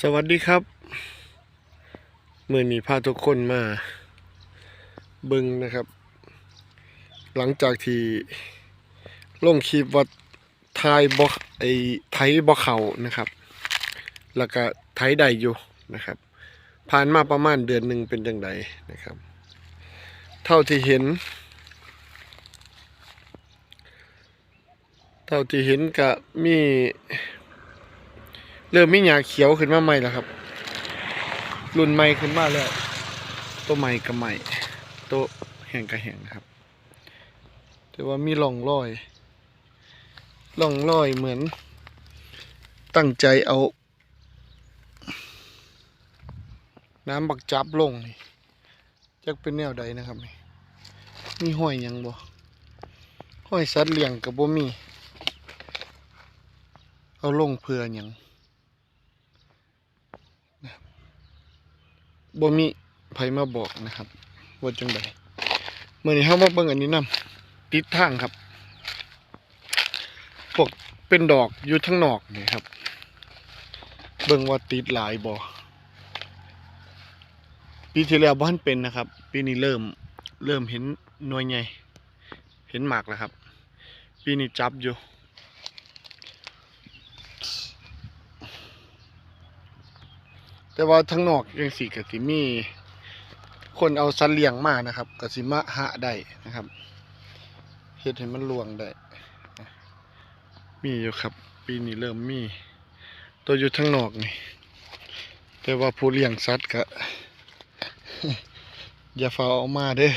สวัสดีครับเมื่อนี้พาทุกคนมา บึงนะครับ หลังจากที่ลงคลิปว่าทายบอไอไทยบอเขานะครับ แล้วก็ไทยได้อยู่นะครับ ผ่านมาประมาณเดือนหนึ่งเป็นจังไดนะครับ เท่าที่เห็น เท่าที่เห็นก็มี เริ่มมีหยาเขียวขึ้นมาใหม่แล้วครับ รุ่นใหม่ขึ้นมาแล้ว ตัวใหม่กับใหม่ตัวแห้งกับแห้งนะครับ แต่ว่ามีร่องรอยร่องรอยเหมือน ตั้งใจเอา น้ำบักจับลงนี่จักเป็นแนวใดนะครับนี่มีห้อยยังบ่ห้อยสัตว์เลี้ยงกับบ่มี เอาลงเพื่อยัง บ่มีไผมาบอกนะครับว่าจังไดเมื่อนี้เฮามาเบิ่งอันนี้นํติดทางครับพวกเป็นดอกอยู่ทั้งนอกนี่ครับ เบิ่งว่าติดหลายบ่ปีที่แล้วบ่ทันเป็นนะครับ ปีนี้เริ่มเริ่มเห็นหน่วยใหญ่เห็นหมากแล้วครับ ปีนี้จับอยู่ แต่ว่าทั้งนอกยังสีกสิมี คนเอาสัตว์เลี้ยงมานะครับกสิมาหะได้นะครับเฮ็ดให้มันลวงได้ มีอยู่ครับ ปีนี้เริ่มมี ตัวอยู่ทั้งนอกนี่ แต่ว่าผู้เลี้ยงสัตว์ก็อย่าฝ้าเอามาเด้อ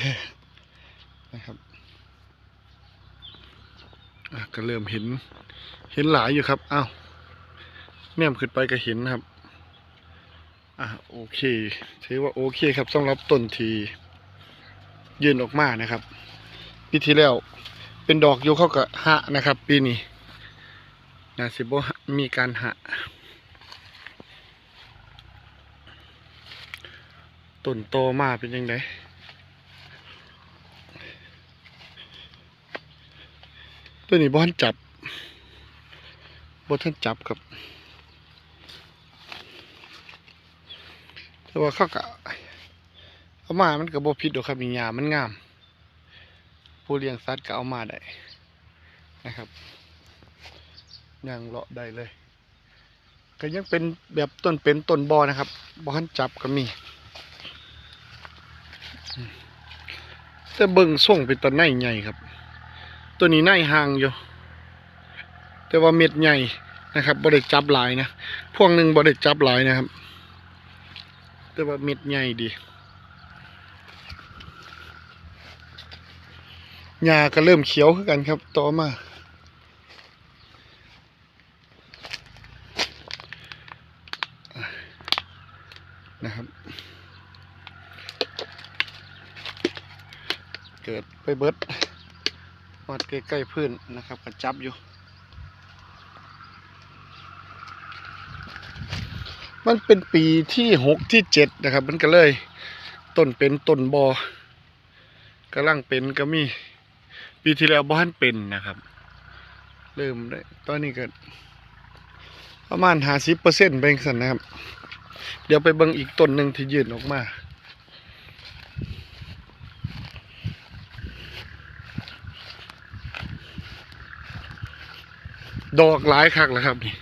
นะครับก็เริ่มเห็น เห็นหลายอยู่ครับ อ้าวแนมขึ้นไปก็เห็นนะครับ อะโอเคถือว่าโอเคครับสำหรับต้นทียืนออกมานะครับปีที่แล้วเป็นดอกอยู่เข้ากับหะนะครับ ปีนี้นาสิบมีการหะต้นโตมาเป็นยังไงตัวนี้บ่ทันจับบ่ทันจับครับ แต่ว่าเขาก็เอามามันก็บ่ผิดดอกครับมีหญ้ามันงาม ผู้เลี้ยงสัตว์ก็เอามาได้นะครับย่างเลาะได้เลย ก็ยังเป็นแบบต้นเป็นต้นบอนะครับบ่ทันจับก็มีแต่เบิ่งส่งเป็นต้นไนใหญ่ครับ ตัวนี้ไนห่างอยู่ แต่ว่าเม็ดใหญ่นะครับบ่ได้จับหลายนะ พวงหนึ่งบ่ได้จับหลายนะครับ แต่ว่าเม็ดใหญ่ดีหญ้าก็เริ่มเขียวขึ้นกันครับต่อมานะครับ เกิดไปเบิดวัดใกล้ๆพื้นนะครับก็จับอยู่ มันเป็นปีที่หกที่เจ็ดนะครับ มันก็เลย ต้นเป็นต้นบอกำลังเป็นก็มี ปีที่แล้วบ้านเป็นนะครับ เริ่มได้ตอนนี้ก็ประมาณห้าสิบเปอร์เซ็นต์เป็นสันนะครับ เดี๋ยวไปเบิ่งอีกต้นหนึ่งที่ยืนออกมาดอกหลายคักแล้วครับนี่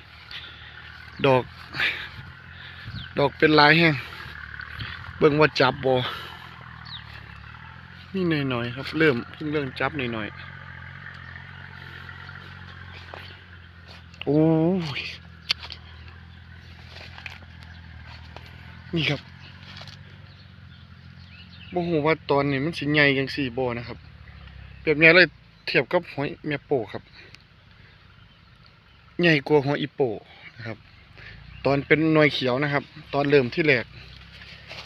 ดอก ดอกเป็นลายแห้ง เบิ่งว่าจับบอนี่หน่อยๆครับ เริ่มเพิ่งเริ่มจับหน่อยๆโอ้ยนี่ครับโมโหว่าตอนนี้มันสิใหญ่ยังสี่บอนะครับเปรียบใหญ่เลยเทียบกับหอยแม่โปครับ ใหญ่กว่าหอยอีโปนะครับ ตอนเป็นหน่วยเขียวนะครับ ตอนเริ่มที่แรก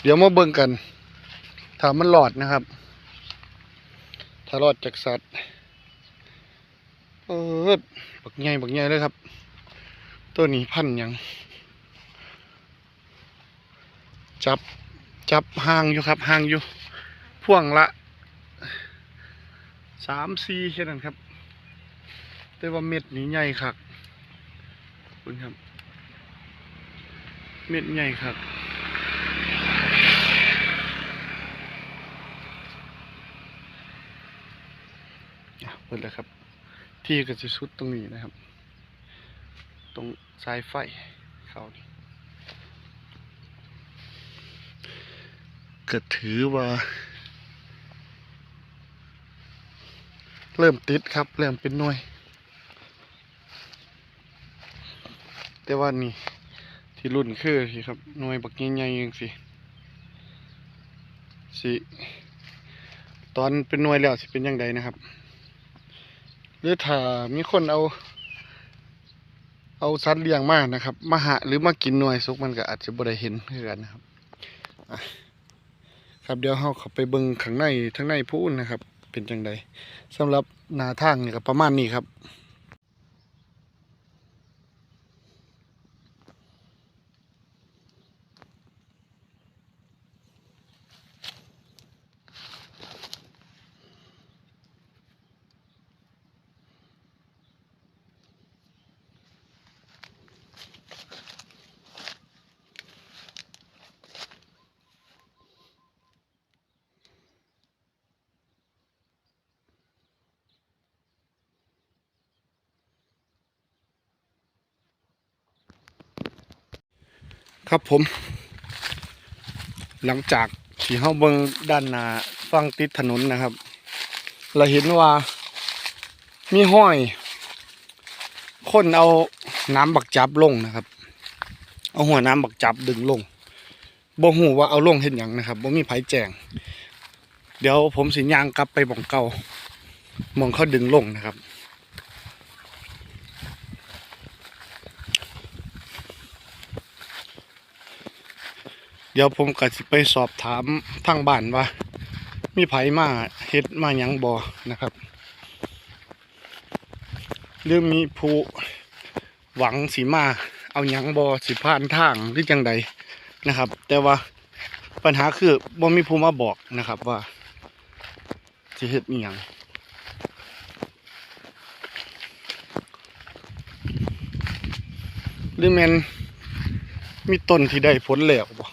เดี๋ยวมาเบิ่งกันถ้ามันหลอดนะครับ ถ้ารอดจากสัตว์เออบักใหญ่บักใหญ่เลยครับ ตัวนี้พันยังจับจับห่างอยู่ครับห่างอยู่พ่วงละสามสี่แค่นั้นครับ แต่ว่าเม็ดนี้ใหญ่ครับคุณครับ เม็ดใหญ่ครับอะเปิดแล้วครับ ที่ก็จะชุดตรงนี้นะครับ ตรงสายไฟเขานี่ก็ถือว่า เริ่มติดครับ เริ่มเป็นหน่วย แต่ว่านี่ ที่รุ่นคือสิครับหน่วยบักใหญ่ๆยังสิสิตอนเป็นหน่วยแล้วสิเป็นยังไงนะครับหรือถ้ามีคนเอา เอาสัตว์เลี้ยงมานะครับ มาหาหรือมากินหน่วยสุกมันก็อาจจะบ่ได้เห็นคือกันนะครับครับเดี๋ยวเราเข้าไปเบิ่งข้างในทั้งในพูนนะครับ เป็นจังไดสำหรับหน้าทางนี่ก็ประมาณนี้ครับ ครับผม หลังจากที่เฮาเบิงด้านหน้าฝั่งติดถนนนะครับ เราเห็นว่ามีห้อยคนเอาน้ำบักจับลงนะครับ เอาหัวน้ำบักจับดึงลงบ่ฮู้ว่าเอาลงเฮ็ดหยังนะครับบ่มีไผแจง เดี๋ยวผมสิย่างกลับไปบ่องเก่ามองเขาดึงลงนะครับ เดี๋ยวผมก็สิไปสอบถามทางบ้านว่า มีไผมาเฮ็ดมาหยังบ่นะครับหรือมีผู้หวังสิมา เอาหยังบ่สิผ่านทางหรือจังใดนะครับ แต่ว่าปัญหาคือบ่มีผู้มาบอกนะครับว่าสิเฮ็ดอีหยังหรือแมนมีต้นที่ได้ผลแล้วบ่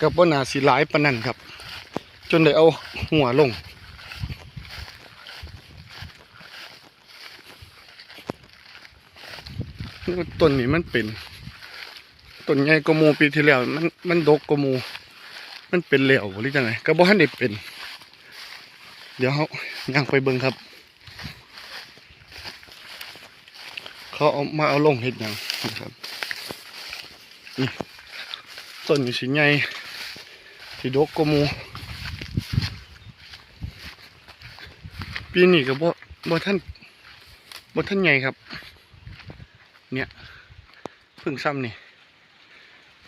กับว่านาสีหลายปนันครับ จนได้เอาหัวลง ต้นนี้มันเป็นต้นใหญ่กมูปีที่แล้วมันมันดกกมู มันเป็นเหลวหรือจังไงก็บ่ทันได้เป็น เดี๋ยวเขาย่างไปเบิ่งครับ เขาเอามาเอาลงเห็ดยังนะครับนี่ต้นนี้สิให ญ่ที่ดกกว่าหมูปีนี้ก็บ่บ่ท่านบ่ท่านใหญ่ครับ เนี่ยพิ่งซ้ำนี่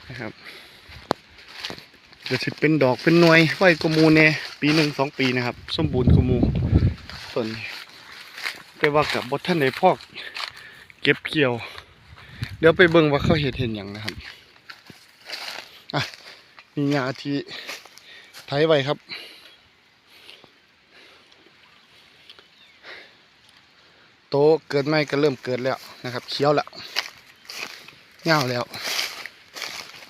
นะครับเดี๋ยวสิเป็นดอกเป็นหน่วยไว้กว่าหมูแน่ปีหนึ่งสองปีนะครับ สมบูรณ์กว่าหมูต้นนี้แต่ว่ากับบ่ท่านได้พอก เก็บเกี่ยว เดี๋ยวไปเบิ่งว่าเขาเห็ดเห็นอย่างนะครับอะมีงาที่ ไถไว้ครับ โตเกิดไม่ก็เริ่มเกิดแล้วนะครับ เขียวแล้วเงาแล้ว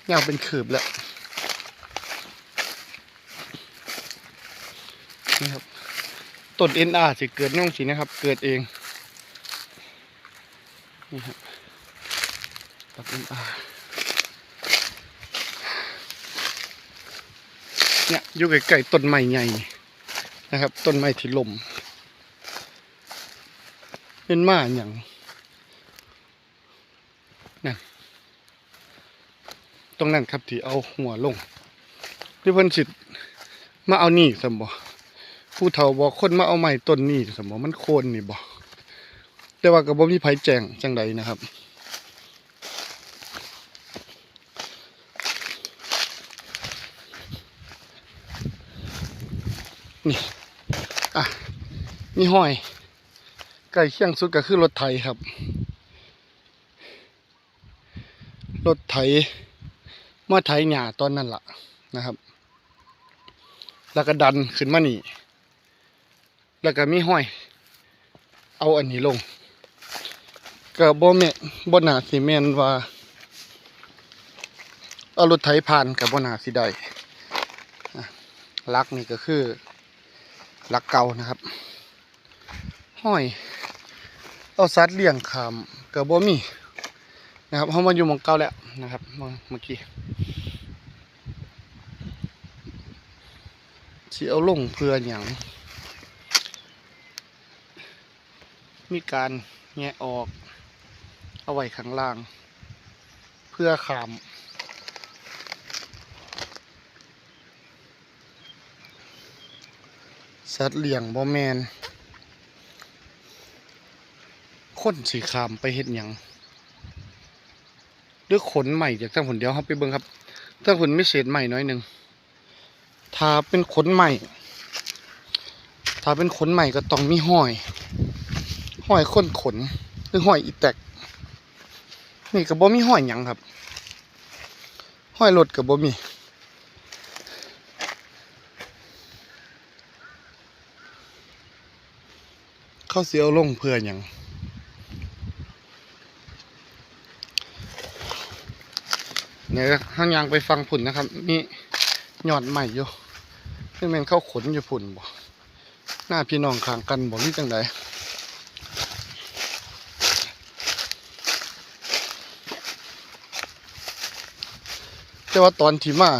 เงาเป็นขืบแล้วนี่ครับต้นเอ็นอาสิเกิดน่องสีนะครับ เกิดเองนี่ครับต้นเอ็นอา เนี่ยอยู่ใกล้ๆต้นไม้ใหญ่นะครับ ต้นไม้ที่ลมเป็นมาอย่างนั่นตรงนั้นครับที่เอาหัวลงที่เพิ่นสิมาเอานี่สมบ่ผู้เฒ่าบอกคนมาเอาไม้ต้นนี่สมบ่มันโคนนี่บ่แต่ว่าก็บ่มีไผแจงจังใดนะครับ อะมีห้อยใกล้เคียงสุดก็คือรถไถครับ รถไถมาไถหญ้าตอนนั้นล่ะนะครับ แล้วก็ดันขึ้นมานี่ แล้วก็มีห้อย เอาอันนี้ลงก็บ่แม่บ่น่าสิแมนว่าเอารถไถผ่านกับบ่นาสิได้ลักนี่ก็คือ ลักเก่านะครับ ห้อย เอาสัตว์เลี้ยงขามกับบ่มีนะครับเฮามาอยู่มองเก่าแล้วนะครับเมื่อกี้สิเอาลงเพื่อหยังมีการแงะออก เอาไว้ข้างล่าง เพื่อขาม สัตว์เลี้ยงบ่แมนคนสีขามไปเฮ็ดหยังด้วยขนใหม่จากทางผลเดียวครับไปเบิ่งครับทางผลไม่เศษใหม่น้อยหนึ่งถ้าเป็นขนใหม่ถ้าเป็นขนใหม่ก็ต้องมีห้อยห้อยค้นขนหรือห้อยอีแตกนี่ก็บ่มีห้อยหยังครับห้อยรถก็บ่มี เขาเสียเอาลงเพื่อหยังเนี่ยห้างยางไปฟังผุ่นนะครับมียอดใหม่อยู่นี่มันเข้าขนอยู่ผุ่นบ่หน้าพี่น้องข้างกันบ่นี่จังไดแต่ว่าตอนที่มา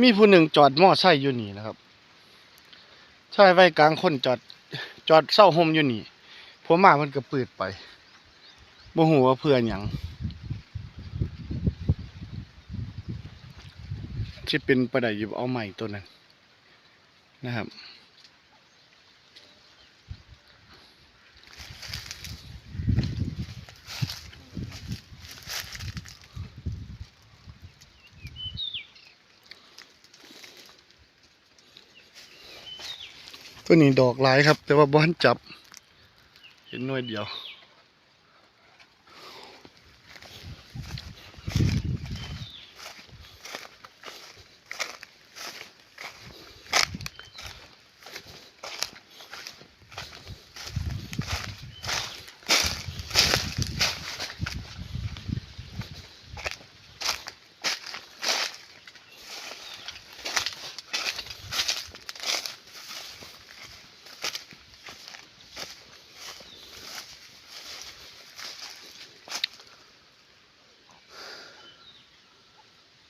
มีผู้หนึ่งจอดมอไซค์อยู่นี่นะครับใช่ไว้กลางคนจอด จอดเศร้าห่มอยู่นี่ผมมามันก็เปิดไปบ่หูว่าเพื่อนอยังที่เป็นประดับอยู่เอาใหม่ตัวนั้นนะครับ ตัวนี้ดอกหลายครับ แต่ว่าบ้านจับ เห็นหน่วยเดียว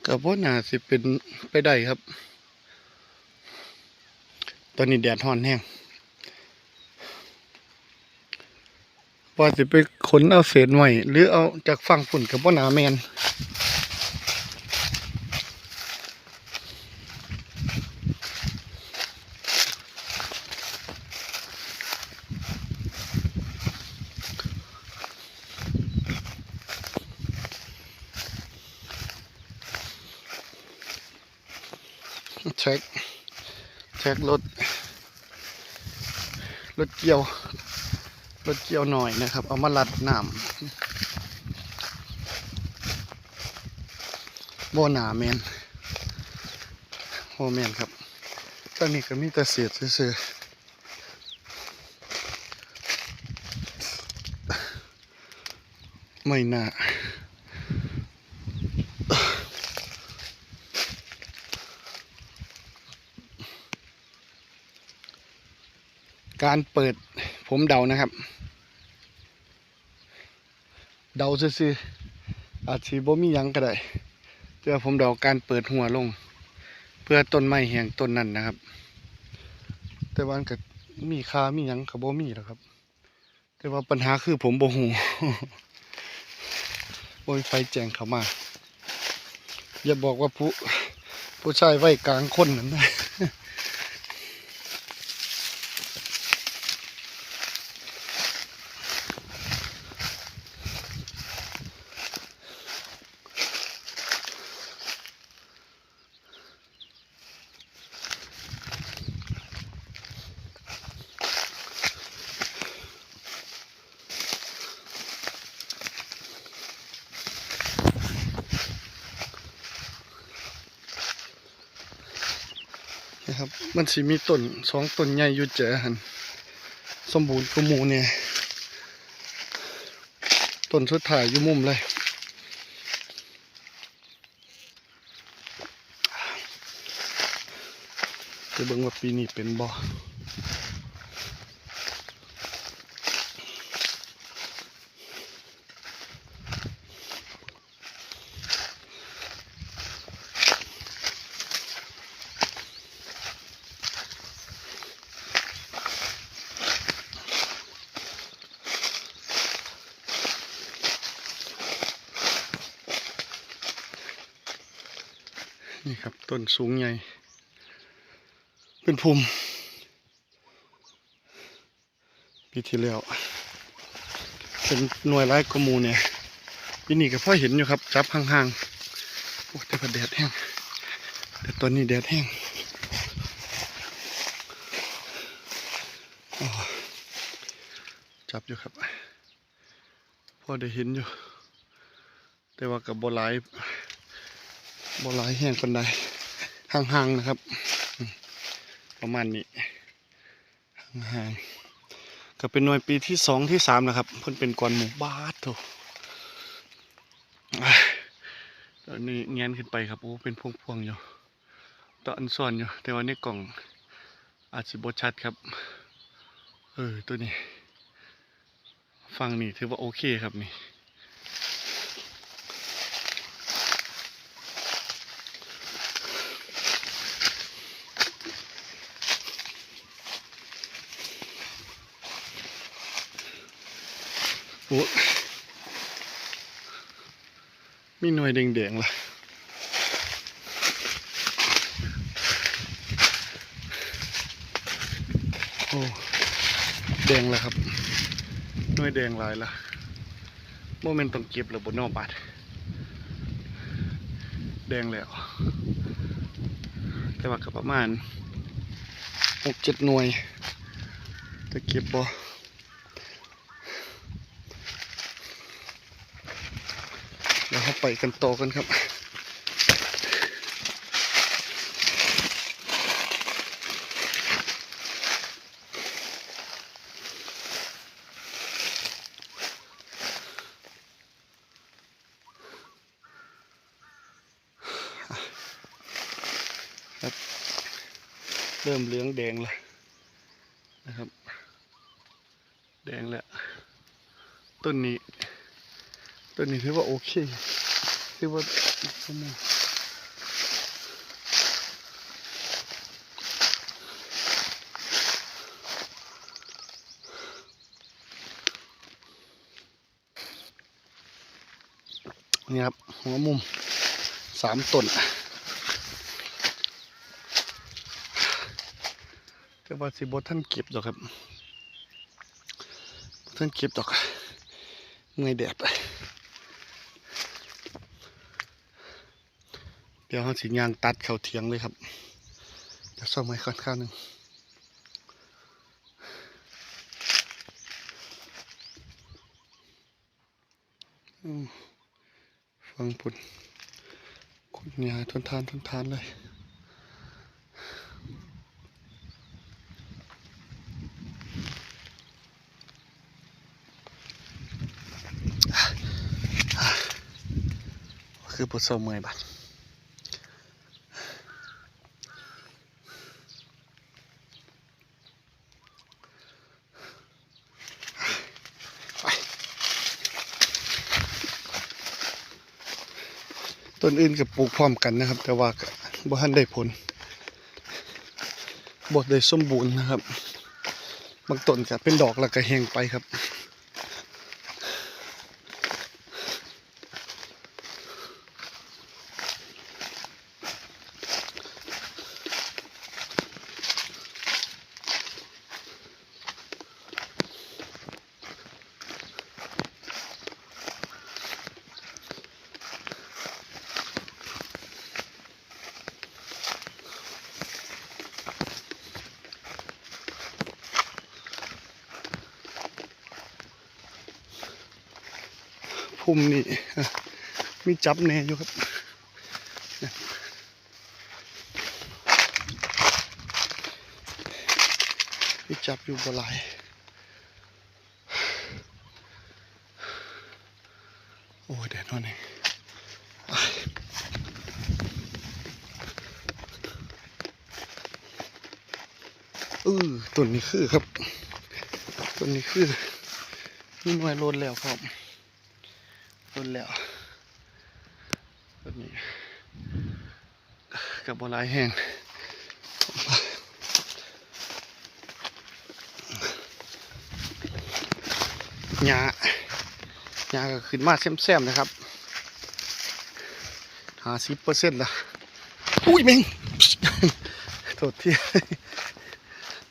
กับว่าน่าสิเป็นไปได้ครับ ตอนนี้แดดร้อนแห้งว่าสิไปขนเอาเศษไว้หรือเอาจากฝั่งฝุ่นกับว่านาแมน เช็คเช็ครถรถเกี่ยวรถเกี่ยวหน่อยนะครับ เอามาลัดน้ำโบหนาแมนโฮแมนครับตอนนี้ก็มีแต่เศษซื่อไม่น่า การเปิดผมเดานะครับ เดาซื่อๆอาจสิบ่มียังก็ได้แต่ว่าผมเดาการเปิดหัวลง เพื่อต้นไม้แห่งต้นนั้นนะครับ แต่ว่ามันก็มีคามียังก็บ่มีหรอกครับ แต่ว่าปัญหาคือผมบ่ฮู้บ่มีไฟแจ้งเข้ามา อย่าบอกว่าผู้ผู้ชายไว้กลางคนนั่นนะ นะครับ มันสีมีต้นสองต้นใหญ่อยู่เจอหันสมบูรณ์กุมูเนี่ยต้นสุดท้ายอยู่มุมเลยจะเบิ่งว่าปีนี้เป็นบ่อ นี่ครับต้นสูงใหญ่ เป็นภูมิปีที่แล้วเป็นหน่วยไร้กมูเนี่ยปีนี้ก็พ่อเห็นอยู่ครับ จับห่างๆโอ้แต่ว่าแดดแห้งแต่ตอนนี้แดดแห้งจับอยู่ครับพ่อได้เห็นอยู่ แต่ว่ากับบหลาย บลายแห้งคนใดห่างๆนะครับ ประมาณนี้ห่างๆก็เป็นหน่วยปีที่สองที่สามนะครับเพิ่นเป็นก้อนหมู่บ้าทโถอะตอนนี้เงี้ยนขึ้นไปครับโอ้เป็นพวงๆอยู่ตอนซ่อนอยู่ แต่ว่าในกล่องอาจสิบชัดครับ เออตัวนี้ ฟังนี่ถือว่าโอเคครับนี่ โอ้มีหน่วยแดงๆล่ะโอ้แดงแล้วครับหน่วยแดงหลายละโมเมนต์ต้องเก็บแล้วบนนอกบาดแดงแล้ว แต่ว่าก็ประมาณหกเจ็ดหน่วยจะเก็บบ่ เดี๋ยวเรา ไปกันต่อกันครับเริ่มเหลืองแดงแล้วนะครับ แดงแล้ว ต้นนี้ตัวนี้ถือว่าโอเค ถือว่านี่ครับ หัวมุมสามต้นแต่ว่าสิบท่านเก็บดอกครับท่านเก็บดอกเงยแดด ดี๋ยวเขาสิยางตัดเข้าเทียงเลยครับเดี๋ยวซ่อมไว้ค่อนข้างหนึ่งฟังปุ่นคุณยายทนทานทนทานเลยคือปุษเมื่อยบัด ต้นอื่นกับปลูกพร้อมกันนะครับ แต่ว่าบ่ทันได้ผลบ่ได้สมบูรณ์นะครับ บางต้นก็เป็นดอกแล้วก็แห้งไปครับ พุ่มนี่มีจับแน่อยู่ครับมีจับอยู่บ่หลายโอ้ยแดดนอนเองเออต้นนี้คือครับต้นนี้คือนี่หน่วยโลนแล้วครับ โลนแล้วต้นนี้กับบลายแห้งหญ้าหญ้าก็ขึ้นมาแซมๆนะครับห้าสิบเปอร์เซ็นต์ละอุ้ยแมงโทษที่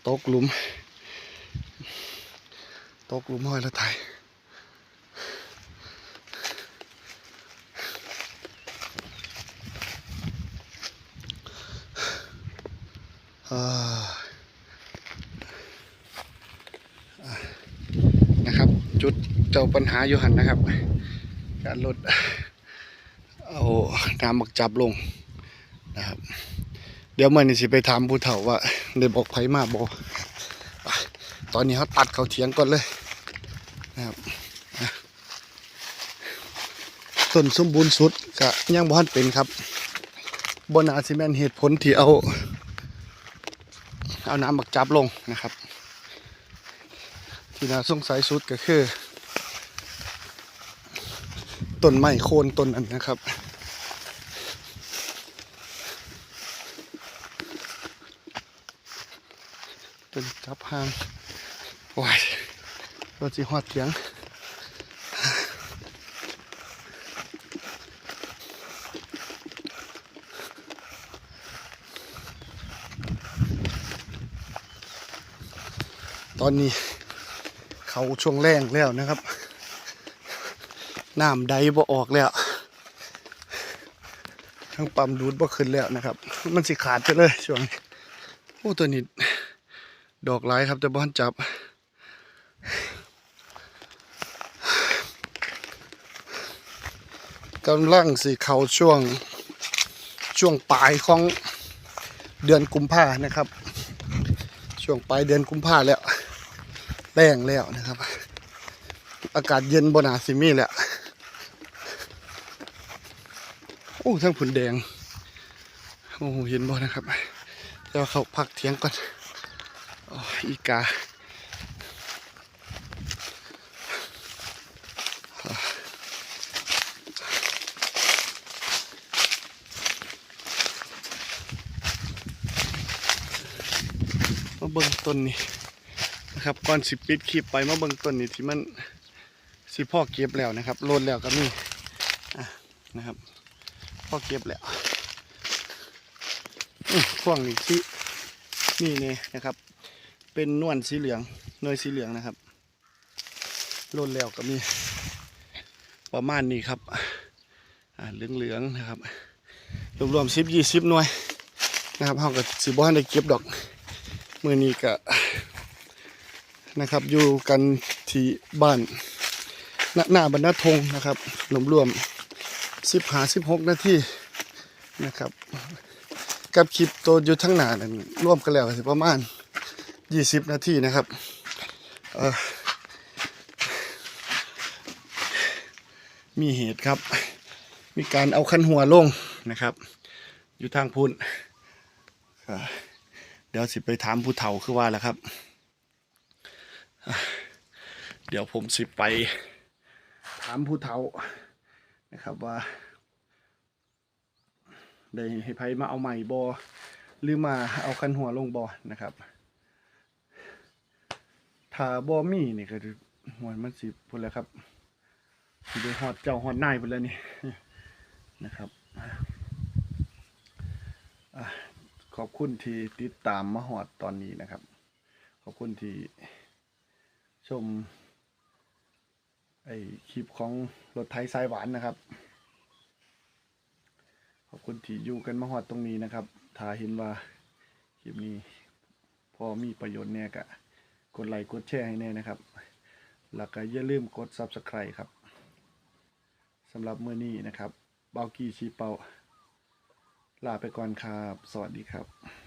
ตกหลุม ตกหลุมห้อยละไทยอ่าอ่านะครับ จุด เจ้าปัญหาอยู่หันนะครับ การลดเอาน้ำบักจับลงนะครับ เดี๋ยวมันสิไปถามผู้เฒ่าว่าได้บอกไผมาบอกตอนนี้เขาตัดเขาเถียงก่อนเลยนะครับต้นสมบูรณ์สุดก็ยังบ่ทันเป็นครับบนอาซิแมนเหตุผลที่เอาเอาน้ำบักจับลงนะครับ ที่น่าสงสัยสุดก็คือ ต้นไม้โคนต้นนั้นนะครับจนจับหางโอ้ยรถจีหอดเถียงตอนนี้เขาช่วงแรงแล้วนะครับ น้ำใดบ่ออกแล้ว ทั้งปั๊มดูดบ่ขึ้นแล้วนะครับ มันสิขาดไปเลยช่วงนี้โอ้ตัวนี้ดอกหลายครับแต่บ้านจับ กำลังสิเขาช่วงช่วงปลายของเดือนกุมภานะครับ ช่วงปลายเดือนกุมภาแล้วแรงแล้วนะครับ อากาศเย็นบนาซิมีแล้วโอ้ทั้งผุนแดง โอ้โหเห็นบ่นะครับเดี๋ยวเขาพักเทียงก่อนอีกามาเบิ่งต้นนี้นะครับก่อนสิปิดคลิปไปมาเบิ่งต้นนี้ที่มันสิพ่อเก็บแล้วนะครับโลดแล้วก็มีอะนะครับ พ่อเก็บแล้วอื้อช่วงนี้ที่นี่เนี่ยนะครับ เป็นนวลสีเหลืองหน่วยสีเหลืองนะครับโลดแล้วก็มีประมาณนี้ครับอ่าเหลืองๆนะครับ รวมๆสิบยี่สิบหน่วยนะครับเขาก็สิบ่ทันได้เก็บดอกมือนี้ก็นะครับอยู่กันที่บ้านหน้าหน้าบรรณทงนะครับรวมๆ สิบหาสิบหกนาทีนะครับ กับคลิปตัวอยู่ทั้งหนานั้นร่วมกันแล้วสิประมาณยี่สิบนาทีนะครับมีเหตุครับ มีการเอาคันหัวลงนะครับ อยู่ทางพุ่นเดี๋ยวสิไปถามผู้เฒ่าคือว่าแหละครับ เดี๋ยวผมสิไปถามผู้เฒ่า นะครับว่า ได้ให้ไผมาเอาใหม่บอหรือมาเอาคันหัวลงบอนะครับถ้าบ่มีนี่ก็หวมันสิพุ่นแล้วครับสิได้ฮอดเจ้าฮอดนายพุ่นแล้วนี่นะครับอขอบคุณที่ติดตามมาฮอดตอนนี้นะครับ ขอบคุณที่ชม ไอคลิปของรถไทยสายหวานนะครับ ขอบคุณที่อยู่กันมาฮอดตรงนี้นะครับ ถ้าเห็นว่าคลิปนี้พอมีประโยชน์เนี่ยก็กดไลค์กดแชร์ให้แน่นะครับ แล้วก็อย่าลืมกด Subscribe ครับสำหรับเมื้อนี้นะครับเบากี้ชีเปาลาไปก่อนครับ สวัสดีครับ